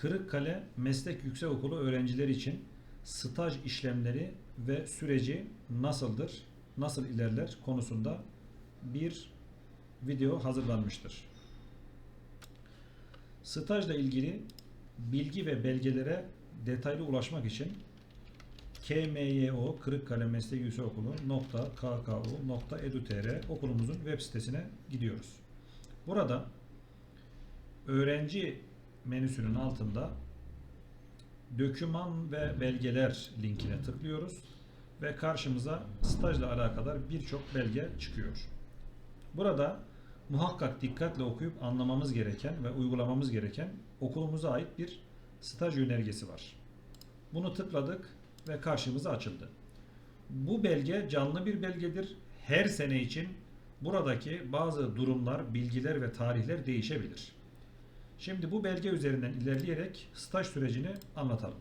Kırıkkale Meslek Yüksekokulu öğrencileri için staj işlemleri ve süreci nasıldır, nasıl ilerler konusunda bir video hazırlanmıştır. Stajla ilgili bilgi ve belgelere detaylı ulaşmak için KMYO Kırıkkale Meslek Yüksekokulu .kku.edu.tr okulumuzun web sitesine gidiyoruz. Burada öğrenci menüsünün altında döküman ve belgeler linkine tıklıyoruz ve karşımıza stajla alakadar birçok belge çıkıyor. Burada muhakkak dikkatle okuyup anlamamız gereken ve uygulamamız gereken okulumuza ait bir staj yönergesi var. Bunu tıkladık ve karşımıza açıldı. Bu belge canlı bir belgedir. Her sene için buradaki bazı durumlar, bilgiler ve tarihler değişebilir. Şimdi bu belge üzerinden ilerleyerek staj sürecini anlatalım.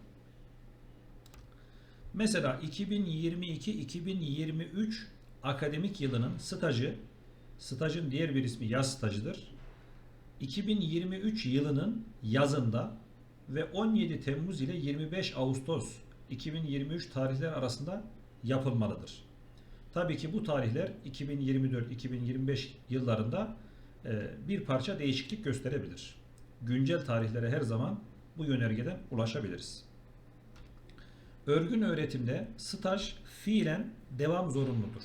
Mesela 2022-2023 akademik yılının stajı, stajın diğer bir ismi yaz stajıdır. 2023 yılının yazında ve 17 Temmuz ile 25 Ağustos 2023 tarihler arasında yapılmalıdır. Tabii ki bu tarihler 2024-2025 yıllarında e, bir parça değişiklik gösterebilir. Güncel tarihlere her zaman bu yönergeden ulaşabiliriz. Örgün öğretimde staj fiilen devam zorunludur.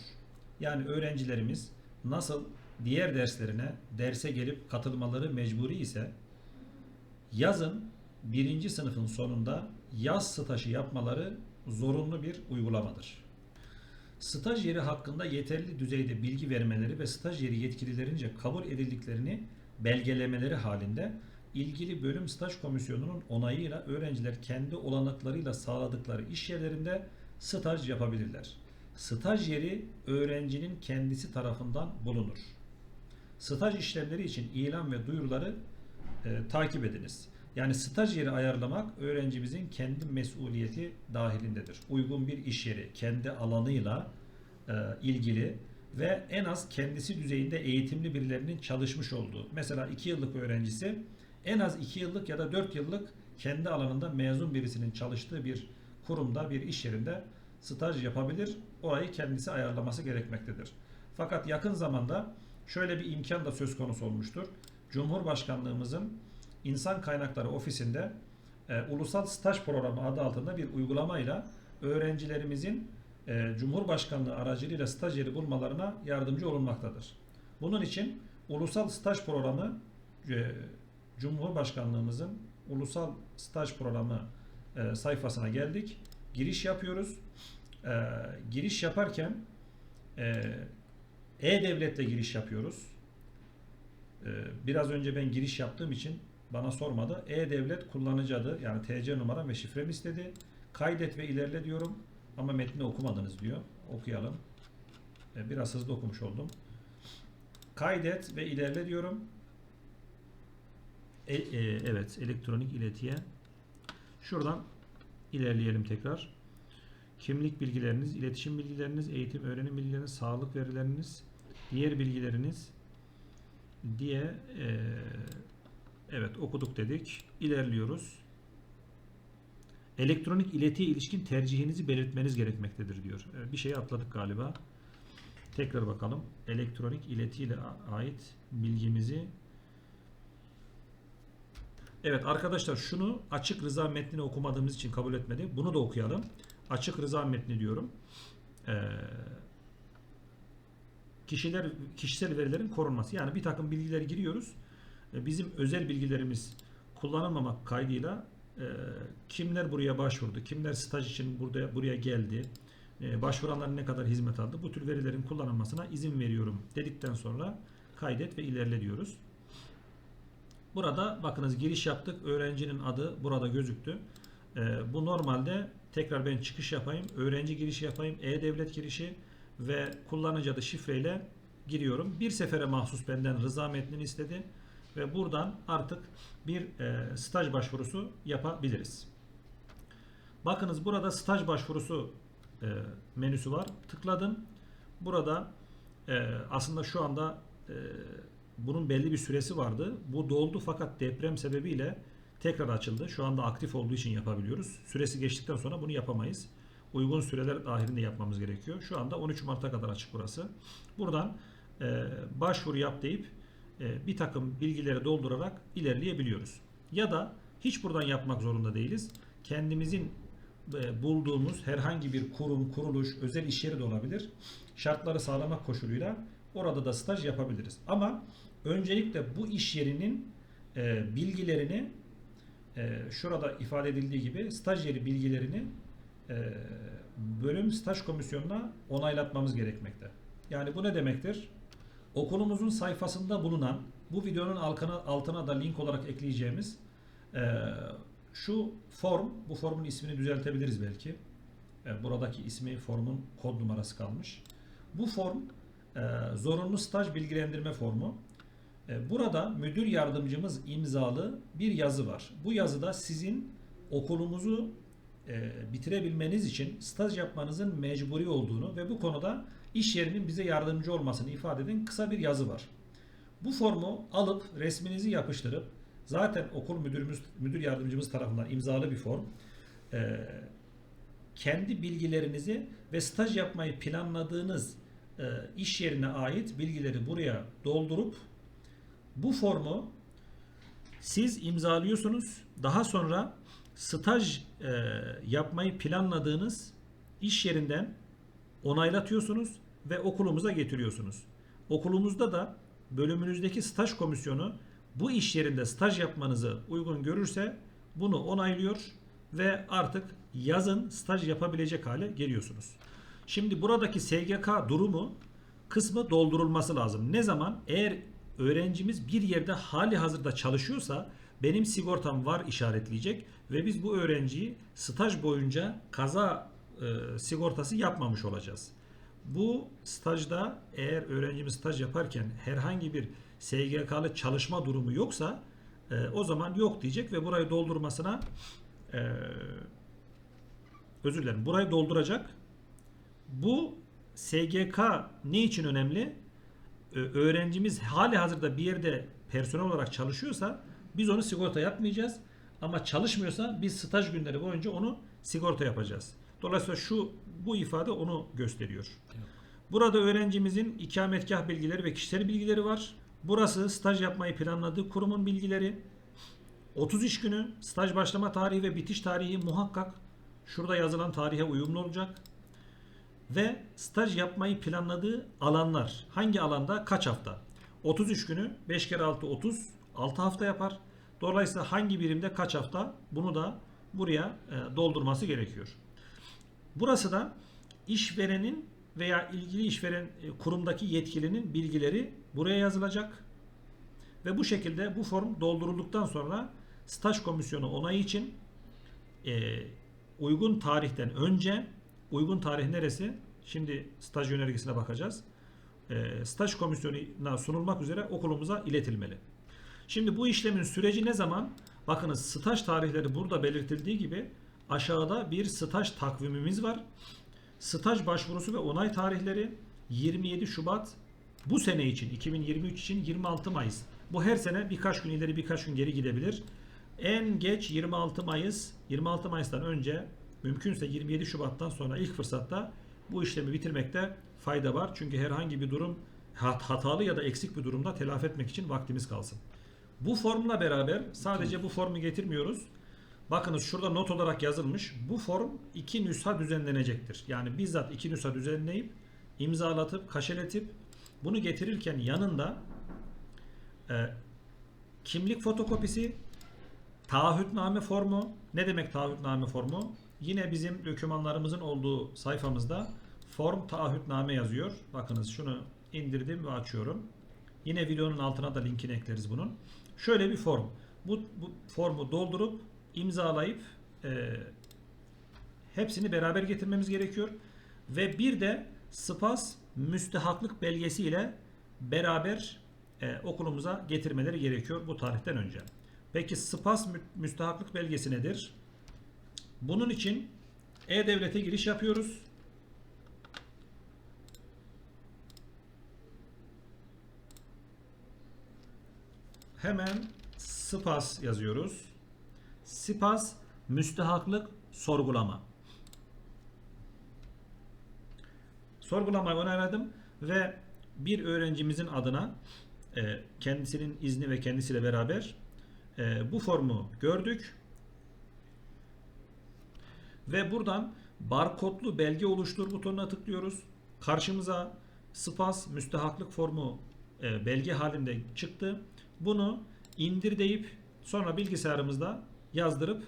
Yani öğrencilerimiz nasıl diğer derslerine derse gelip katılmaları mecburi ise yazın birinci sınıfın sonunda yaz stajı yapmaları zorunlu bir uygulamadır. Staj yeri hakkında yeterli düzeyde bilgi vermeleri ve staj yeri yetkililerince kabul edildiklerini belgelemeleri halinde ilgili bölüm staj komisyonunun onayıyla öğrenciler kendi olanaklarıyla sağladıkları iş yerlerinde staj yapabilirler. Staj yeri öğrencinin kendisi tarafından bulunur. Staj işlemleri için ilan ve duyuruları e, takip ediniz. Yani staj yeri ayarlamak öğrencimizin kendi mesuliyeti dahilindedir. Uygun bir iş yeri kendi alanıyla e, ilgili ve en az kendisi düzeyinde eğitimli birilerinin çalışmış olduğu. Mesela 2 yıllık öğrencisi en az 2 yıllık ya da 4 yıllık kendi alanında mezun birisinin çalıştığı bir kurumda, bir iş yerinde staj yapabilir. Orayı kendisi ayarlaması gerekmektedir. Fakat yakın zamanda şöyle bir imkan da söz konusu olmuştur. Cumhurbaşkanlığımızın İnsan Kaynakları Ofisi'nde e, Ulusal Staj Programı adı altında bir uygulamayla öğrencilerimizin e, Cumhurbaşkanlığı aracılığıyla staj yeri bulmalarına yardımcı olunmaktadır. Bunun için Ulusal Staj Programı e, Cumhurbaşkanlığımızın Ulusal Staj Programı e, sayfasına geldik. Giriş yapıyoruz. E, giriş yaparken e, E-Devlet'le giriş yapıyoruz. E, biraz önce ben giriş yaptığım için bana sormadı. E-Devlet kullanıcı adı yani TC numaram ve şifremi istedi. Kaydet ve ilerle diyorum. Ama metni okumadınız diyor. Okuyalım. E, biraz hızlı okumuş oldum. Kaydet ve ilerle diyorum. E, e, evet elektronik iletiye. Şuradan ilerleyelim tekrar. Kimlik bilgileriniz, iletişim bilgileriniz, eğitim öğrenim bilgileriniz, sağlık verileriniz, diğer bilgileriniz diye e, evet okuduk dedik. İlerliyoruz. Elektronik iletiye ilişkin tercihinizi belirtmeniz gerekmektedir diyor. E, bir şeyi atladık galiba. Tekrar bakalım. Elektronik iletiyle ait bilgimizi Evet arkadaşlar şunu açık rıza metnini okumadığımız için kabul etmedi. Bunu da okuyalım. Açık rıza metni diyorum. Ee, kişiler kişisel verilerin korunması. Yani bir takım bilgileri giriyoruz. Ee, bizim özel bilgilerimiz kullanılmamak kaydıyla e, kimler buraya başvurdu, kimler staj için burada buraya geldi, e, başvuranların ne kadar hizmet aldı, bu tür verilerin kullanılmasına izin veriyorum dedikten sonra kaydet ve ilerle diyoruz. Burada bakınız giriş yaptık. Öğrencinin adı burada gözüktü. Ee, bu normalde tekrar ben çıkış yapayım. Öğrenci girişi yapayım. E-Devlet girişi ve kullanıcı adı şifreyle giriyorum. Bir sefere mahsus benden rıza metnini istedi. Ve buradan artık bir e, staj başvurusu yapabiliriz. Bakınız burada staj başvurusu e, menüsü var. Tıkladım. Burada e, aslında şu anda e, bunun belli bir süresi vardı. Bu doldu fakat deprem sebebiyle tekrar açıldı. Şu anda aktif olduğu için yapabiliyoruz. Süresi geçtikten sonra bunu yapamayız. Uygun süreler dahilinde yapmamız gerekiyor. Şu anda 13 Mart'a kadar açık burası. Buradan e, başvuru yap deyip e, bir takım bilgileri doldurarak ilerleyebiliyoruz. Ya da hiç buradan yapmak zorunda değiliz. Kendimizin e, bulduğumuz herhangi bir kurum, kuruluş, özel iş yeri de olabilir. Şartları sağlamak koşuluyla orada da staj yapabiliriz. Ama öncelikle bu iş yerinin e, bilgilerini e, şurada ifade edildiği gibi staj yeri bilgilerini e, bölüm staj komisyonuna onaylatmamız gerekmekte. Yani bu ne demektir? Okulumuzun sayfasında bulunan bu videonun altına, altına da link olarak ekleyeceğimiz e, şu form, bu formun ismini düzeltebiliriz belki. E, buradaki ismi formun kod numarası kalmış. Bu form zorunlu staj bilgilendirme formu. E, burada müdür yardımcımız imzalı bir yazı var. Bu yazıda sizin okulumuzu e, bitirebilmeniz için staj yapmanızın mecburi olduğunu ve bu konuda iş yerinin bize yardımcı olmasını ifade eden kısa bir yazı var. Bu formu alıp resminizi yapıştırıp zaten okul müdürümüz müdür yardımcımız tarafından imzalı bir form. E, kendi bilgilerinizi ve staj yapmayı planladığınız iş yerine ait bilgileri buraya doldurup bu formu siz imzalıyorsunuz. Daha sonra staj e, yapmayı planladığınız iş yerinden onaylatıyorsunuz ve okulumuza getiriyorsunuz. Okulumuzda da bölümünüzdeki staj komisyonu bu iş yerinde staj yapmanızı uygun görürse bunu onaylıyor ve artık yazın staj yapabilecek hale geliyorsunuz. Şimdi buradaki SGK durumu kısmı doldurulması lazım. Ne zaman? Eğer öğrencimiz bir yerde hali hazırda çalışıyorsa benim sigortam var işaretleyecek ve biz bu öğrenciyi staj boyunca kaza e, sigortası yapmamış olacağız. Bu stajda eğer öğrencimiz staj yaparken herhangi bir SGK'lı çalışma durumu yoksa e, o zaman yok diyecek ve burayı doldurmasına e, özür dilerim burayı dolduracak. Bu SGK ne için önemli? Öğrencimiz hali hazırda bir yerde personel olarak çalışıyorsa biz onu sigorta yapmayacağız. Ama çalışmıyorsa biz staj günleri boyunca onu sigorta yapacağız. Dolayısıyla şu bu ifade onu gösteriyor. Burada öğrencimizin ikametgah bilgileri ve kişisel bilgileri var. Burası staj yapmayı planladığı kurumun bilgileri. 30 iş günü staj başlama tarihi ve bitiş tarihi muhakkak şurada yazılan tarihe uyumlu olacak. Ve staj yapmayı planladığı alanlar. Hangi alanda kaç hafta? 33 günü 5 kere 6 30 6 hafta yapar. Dolayısıyla hangi birimde kaç hafta bunu da buraya e, doldurması gerekiyor. Burası da işverenin veya ilgili işveren e, kurumdaki yetkilinin bilgileri buraya yazılacak. Ve bu şekilde bu form doldurulduktan sonra staj komisyonu onayı için e, uygun tarihten önce uygun tarih neresi? Şimdi staj yönergesine bakacağız. E, staj komisyonuna sunulmak üzere okulumuza iletilmeli. Şimdi bu işlemin süreci ne zaman? Bakınız staj tarihleri burada belirtildiği gibi aşağıda bir staj takvimimiz var. Staj başvurusu ve onay tarihleri 27 Şubat bu sene için 2023 için 26 Mayıs. Bu her sene birkaç gün ileri birkaç gün geri gidebilir. En geç 26 Mayıs 26 Mayıs'tan önce mümkünse 27 Şubat'tan sonra ilk fırsatta bu işlemi bitirmekte fayda var. Çünkü herhangi bir durum hat- hatalı ya da eksik bir durumda telafi etmek için vaktimiz kalsın. Bu formla beraber sadece bu formu getirmiyoruz. Bakınız şurada not olarak yazılmış. Bu form iki nüsha düzenlenecektir. Yani bizzat iki nüsha düzenleyip imzalatıp kaşeletip bunu getirirken yanında e, kimlik fotokopisi, taahhütname formu. Ne demek taahhütname formu? Yine bizim dokümanlarımızın olduğu sayfamızda form taahhütname yazıyor. Bakınız şunu indirdim ve açıyorum. Yine videonun altına da linkini ekleriz bunun. Şöyle bir form. Bu, bu formu doldurup imzalayıp e, hepsini beraber getirmemiz gerekiyor. Ve bir de SPAS müstehaklık belgesi ile beraber e, okulumuza getirmeleri gerekiyor bu tarihten önce. Peki SPAS mü- müstehaklık belgesi nedir? Bunun için E-Devlet'e giriş yapıyoruz. Hemen SPAS yazıyoruz. Spas müstehaklık sorgulama. Sorgulamayı onayladım ve bir öğrencimizin adına e, kendisinin izni ve kendisiyle beraber e, bu formu gördük. Ve buradan barkodlu belge oluştur butonuna tıklıyoruz. Karşımıza SPAS müstehaklık formu e, belge halinde çıktı. Bunu indir deyip sonra bilgisayarımızda yazdırıp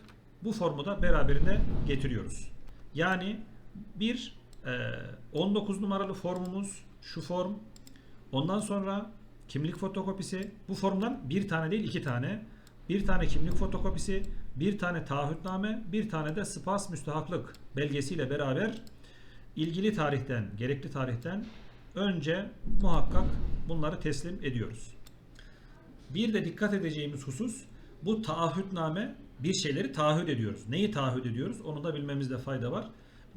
bu formu da beraberinde getiriyoruz. Yani bir e, 19 numaralı formumuz şu form. Ondan sonra kimlik fotokopisi. Bu formdan bir tane değil iki tane. Bir tane kimlik fotokopisi, bir tane taahhütname, bir tane de spas müstehaklık belgesiyle beraber ilgili tarihten, gerekli tarihten önce muhakkak bunları teslim ediyoruz. Bir de dikkat edeceğimiz husus bu taahhütname bir şeyleri taahhüt ediyoruz. Neyi taahhüt ediyoruz? Onu da bilmemizde fayda var.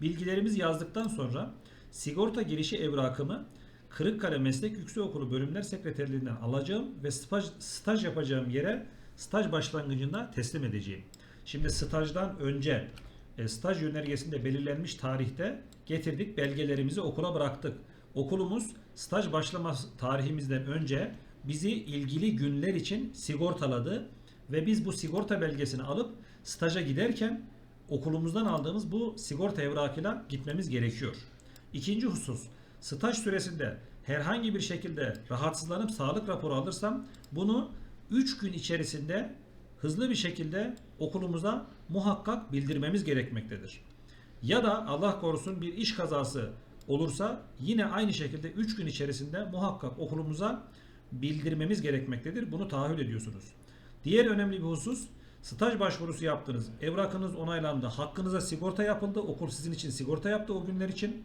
Bilgilerimizi yazdıktan sonra sigorta girişi evrakımı Kırıkkale Meslek Yüksekokulu Bölümler Sekreterliğinden alacağım ve staj, staj yapacağım yere staj başlangıcında teslim edeceğim. Şimdi stajdan önce e, staj yönergesinde belirlenmiş tarihte getirdik belgelerimizi okula bıraktık. Okulumuz staj başlama tarihimizden önce bizi ilgili günler için sigortaladı ve biz bu sigorta belgesini alıp staja giderken okulumuzdan aldığımız bu sigorta evrakıyla gitmemiz gerekiyor. İkinci husus, staj süresinde herhangi bir şekilde rahatsızlanıp sağlık raporu alırsam bunu 3 gün içerisinde hızlı bir şekilde okulumuza muhakkak bildirmemiz gerekmektedir. Ya da Allah korusun bir iş kazası olursa yine aynı şekilde 3 gün içerisinde muhakkak okulumuza bildirmemiz gerekmektedir. Bunu taahhüt ediyorsunuz. Diğer önemli bir husus staj başvurusu yaptınız. Evrakınız onaylandı. Hakkınıza sigorta yapıldı. Okul sizin için sigorta yaptı o günler için.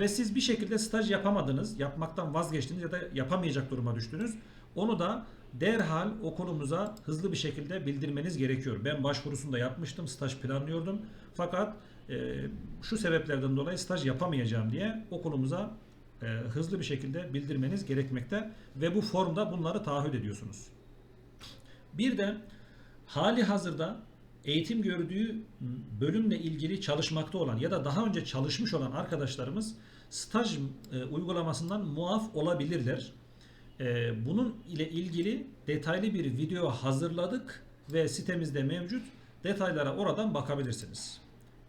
Ve siz bir şekilde staj yapamadınız. Yapmaktan vazgeçtiniz ya da yapamayacak duruma düştünüz. Onu da derhal okulumuza hızlı bir şekilde bildirmeniz gerekiyor. Ben başvurusunu da yapmıştım. Staj planlıyordum. Fakat e, şu sebeplerden dolayı staj yapamayacağım diye okulumuza e, hızlı bir şekilde bildirmeniz gerekmekte ve bu formda bunları taahhüt ediyorsunuz. Bir de hali hazırda eğitim gördüğü bölümle ilgili çalışmakta olan ya da daha önce çalışmış olan arkadaşlarımız staj e, uygulamasından muaf olabilirler. E, bunun ile ilgili detaylı bir video hazırladık ve sitemizde mevcut. Detaylara oradan bakabilirsiniz.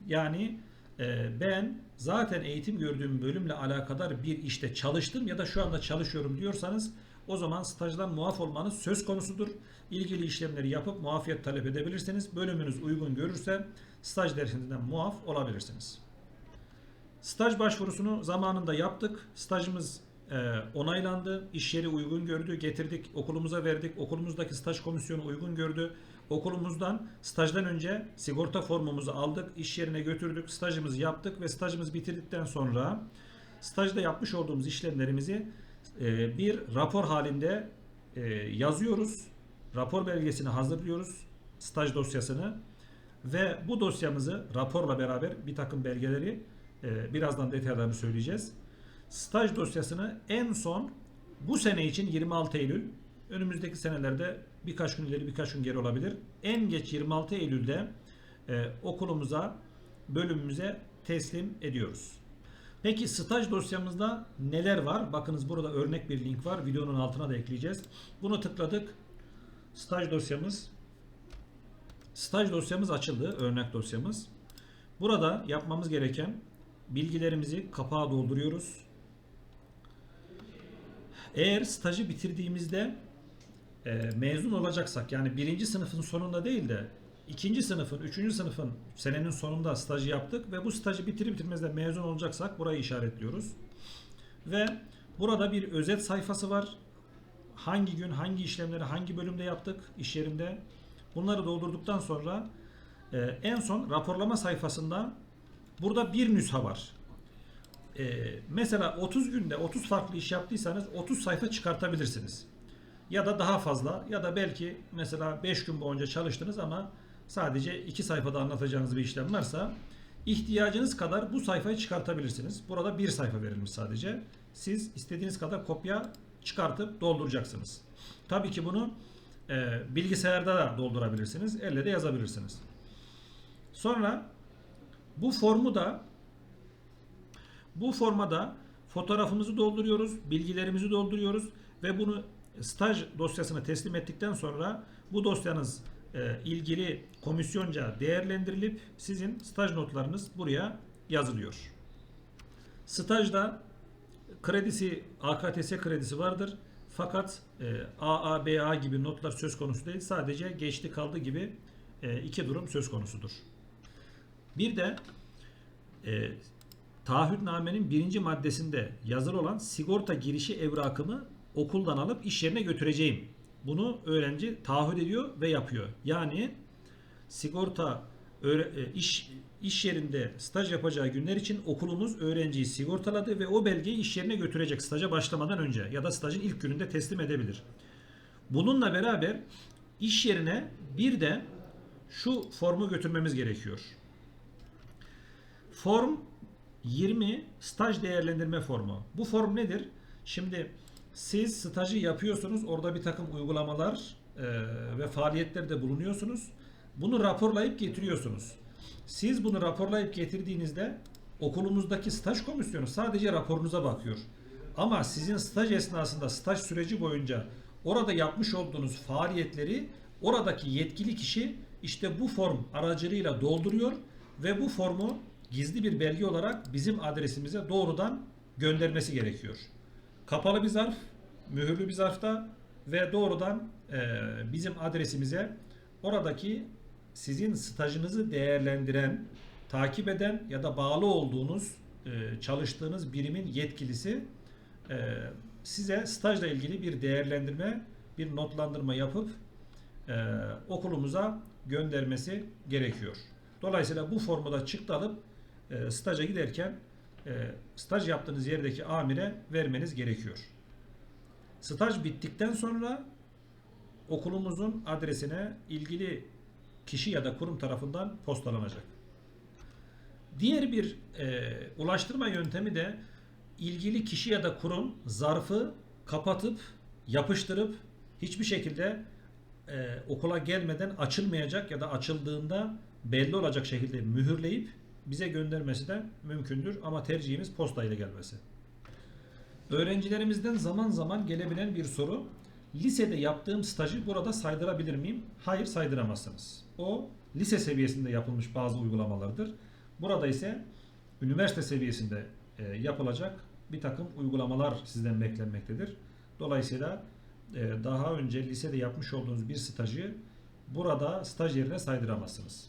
Yani e, ben zaten eğitim gördüğüm bölümle alakadar bir işte çalıştım ya da şu anda çalışıyorum diyorsanız o zaman stajdan muaf olmanız söz konusudur. İlgili işlemleri yapıp muafiyet talep edebilirsiniz. Bölümünüz uygun görürse staj dersinden muaf olabilirsiniz. Staj başvurusunu zamanında yaptık. Stajımız onaylandı. İş yeri uygun gördü. Getirdik okulumuza verdik. Okulumuzdaki staj komisyonu uygun gördü. Okulumuzdan stajdan önce sigorta formumuzu aldık. iş yerine götürdük. Stajımızı yaptık ve stajımızı bitirdikten sonra stajda yapmış olduğumuz işlemlerimizi e, bir rapor halinde e, yazıyoruz. Rapor belgesini hazırlıyoruz. Staj dosyasını ve bu dosyamızı raporla beraber bir takım belgeleri e, birazdan detaylarını söyleyeceğiz. Staj dosyasını en son bu sene için 26 Eylül önümüzdeki senelerde birkaç gün ileri birkaç gün geri olabilir. En geç 26 Eylül'de e, okulumuza bölümümüze teslim ediyoruz. Peki staj dosyamızda neler var? Bakınız burada örnek bir link var. Videonun altına da ekleyeceğiz. Bunu tıkladık. Staj dosyamız Staj dosyamız açıldı. Örnek dosyamız. Burada yapmamız gereken bilgilerimizi kapağa dolduruyoruz. Eğer stajı bitirdiğimizde e, mezun olacaksak yani birinci sınıfın sonunda değil de ikinci sınıfın, üçüncü sınıfın senenin sonunda stajı yaptık ve bu stajı bitirip bitirmez de mezun olacaksak burayı işaretliyoruz. Ve burada bir özet sayfası var. Hangi gün, hangi işlemleri, hangi bölümde yaptık iş yerinde. Bunları doldurduktan sonra e, en son raporlama sayfasında burada bir nüsha var. E, mesela 30 günde 30 farklı iş yaptıysanız 30 sayfa çıkartabilirsiniz. Ya da daha fazla ya da belki mesela 5 gün boyunca çalıştınız ama sadece 2 sayfada anlatacağınız bir işlem varsa ihtiyacınız kadar bu sayfayı çıkartabilirsiniz. Burada bir sayfa verilmiş sadece. Siz istediğiniz kadar kopya çıkartıp dolduracaksınız. Tabii ki bunu e, bilgisayarda da doldurabilirsiniz. Elle de yazabilirsiniz. Sonra bu formu da bu formada fotoğrafımızı dolduruyoruz, bilgilerimizi dolduruyoruz ve bunu staj dosyasına teslim ettikten sonra bu dosyanız e, ilgili komisyonca değerlendirilip sizin staj notlarınız buraya yazılıyor. Stajda kredisi AKTS kredisi vardır. Fakat e, AA, gibi notlar söz konusu değil. Sadece geçti kaldı gibi e, iki durum söz konusudur. Bir de e, taahhütnamenin birinci maddesinde yazılı olan sigorta girişi evrakımı okuldan alıp iş yerine götüreceğim. Bunu öğrenci taahhüt ediyor ve yapıyor. Yani sigorta e, iş iş yerinde staj yapacağı günler için okulumuz öğrenciyi sigortaladı ve o belgeyi iş yerine götürecek staja başlamadan önce ya da stajın ilk gününde teslim edebilir. Bununla beraber iş yerine bir de şu formu götürmemiz gerekiyor. Form 20 staj değerlendirme formu. Bu form nedir? Şimdi siz stajı yapıyorsunuz. Orada bir takım uygulamalar e, ve faaliyetlerde bulunuyorsunuz. Bunu raporlayıp getiriyorsunuz. Siz bunu raporlayıp getirdiğinizde okulumuzdaki staj komisyonu sadece raporunuza bakıyor. Ama sizin staj esnasında staj süreci boyunca orada yapmış olduğunuz faaliyetleri oradaki yetkili kişi işte bu form aracılığıyla dolduruyor ve bu formu gizli bir belge olarak bizim adresimize doğrudan göndermesi gerekiyor. Kapalı bir zarf, mühürlü bir zarfta ve doğrudan e, bizim adresimize oradaki sizin stajınızı değerlendiren, takip eden ya da bağlı olduğunuz e, çalıştığınız birimin yetkilisi e, size stajla ilgili bir değerlendirme, bir notlandırma yapıp e, okulumuza göndermesi gerekiyor. Dolayısıyla bu formu da çıktı alıp e, staja giderken e, staj yaptığınız yerdeki amire vermeniz gerekiyor. Staj bittikten sonra okulumuzun adresine ilgili kişi ya da kurum tarafından postalanacak. Diğer bir e, ulaştırma yöntemi de ilgili kişi ya da kurum zarfı kapatıp yapıştırıp hiçbir şekilde e, okula gelmeden açılmayacak ya da açıldığında belli olacak şekilde mühürleyip bize göndermesi de mümkündür ama tercihimiz posta ile gelmesi. Öğrencilerimizden zaman zaman gelebilen bir soru. Lisede yaptığım stajı burada saydırabilir miyim? Hayır saydıramazsınız. O lise seviyesinde yapılmış bazı uygulamalardır. Burada ise üniversite seviyesinde e, yapılacak bir takım uygulamalar sizden beklenmektedir. Dolayısıyla e, daha önce lisede yapmış olduğunuz bir stajı burada staj yerine saydıramazsınız.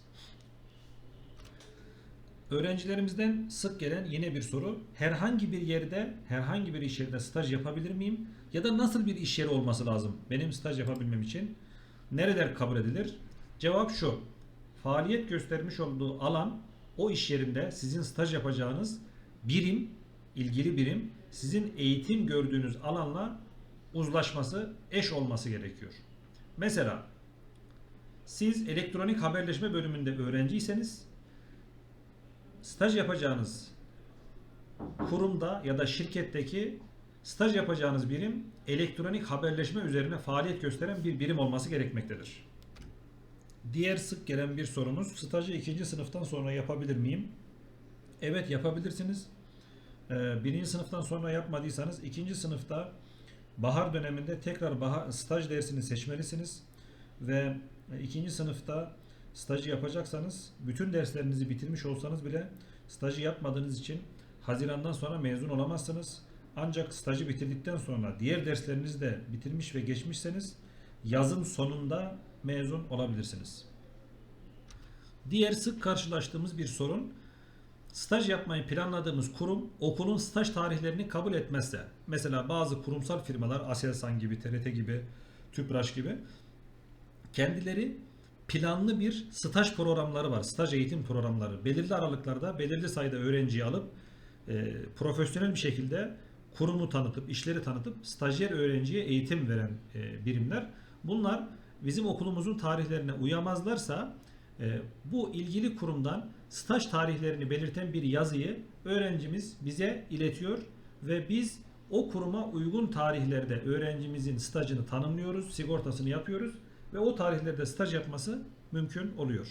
Öğrencilerimizden sık gelen yine bir soru. Herhangi bir yerde, herhangi bir iş yerinde staj yapabilir miyim? Ya da nasıl bir iş yeri olması lazım benim staj yapabilmem için? Nereler kabul edilir? Cevap şu. Faaliyet göstermiş olduğu alan o iş yerinde sizin staj yapacağınız birim, ilgili birim sizin eğitim gördüğünüz alanla uzlaşması, eş olması gerekiyor. Mesela siz elektronik haberleşme bölümünde öğrenciyseniz staj yapacağınız kurumda ya da şirketteki staj yapacağınız birim elektronik haberleşme üzerine faaliyet gösteren bir birim olması gerekmektedir. Diğer sık gelen bir sorumuz stajı ikinci sınıftan sonra yapabilir miyim? Evet yapabilirsiniz. Ee, birinci sınıftan sonra yapmadıysanız ikinci sınıfta bahar döneminde tekrar bahar, staj dersini seçmelisiniz ve ikinci sınıfta stajı yapacaksanız bütün derslerinizi bitirmiş olsanız bile stajı yapmadığınız için Haziran'dan sonra mezun olamazsınız. Ancak stajı bitirdikten sonra diğer derslerinizi de bitirmiş ve geçmişseniz yazın sonunda mezun olabilirsiniz. Diğer sık karşılaştığımız bir sorun staj yapmayı planladığımız kurum okulun staj tarihlerini kabul etmezse mesela bazı kurumsal firmalar Aselsan gibi, TRT gibi, Tüpraş gibi kendileri planlı bir staj programları var. Staj eğitim programları. Belirli aralıklarda belirli sayıda öğrenciyi alıp e, profesyonel bir şekilde kurumu tanıtıp, işleri tanıtıp stajyer öğrenciye eğitim veren e, birimler. Bunlar bizim okulumuzun tarihlerine uyamazlarsa e, bu ilgili kurumdan staj tarihlerini belirten bir yazıyı öğrencimiz bize iletiyor ve biz o kuruma uygun tarihlerde öğrencimizin stajını tanımlıyoruz, sigortasını yapıyoruz ve o tarihlerde staj yapması mümkün oluyor.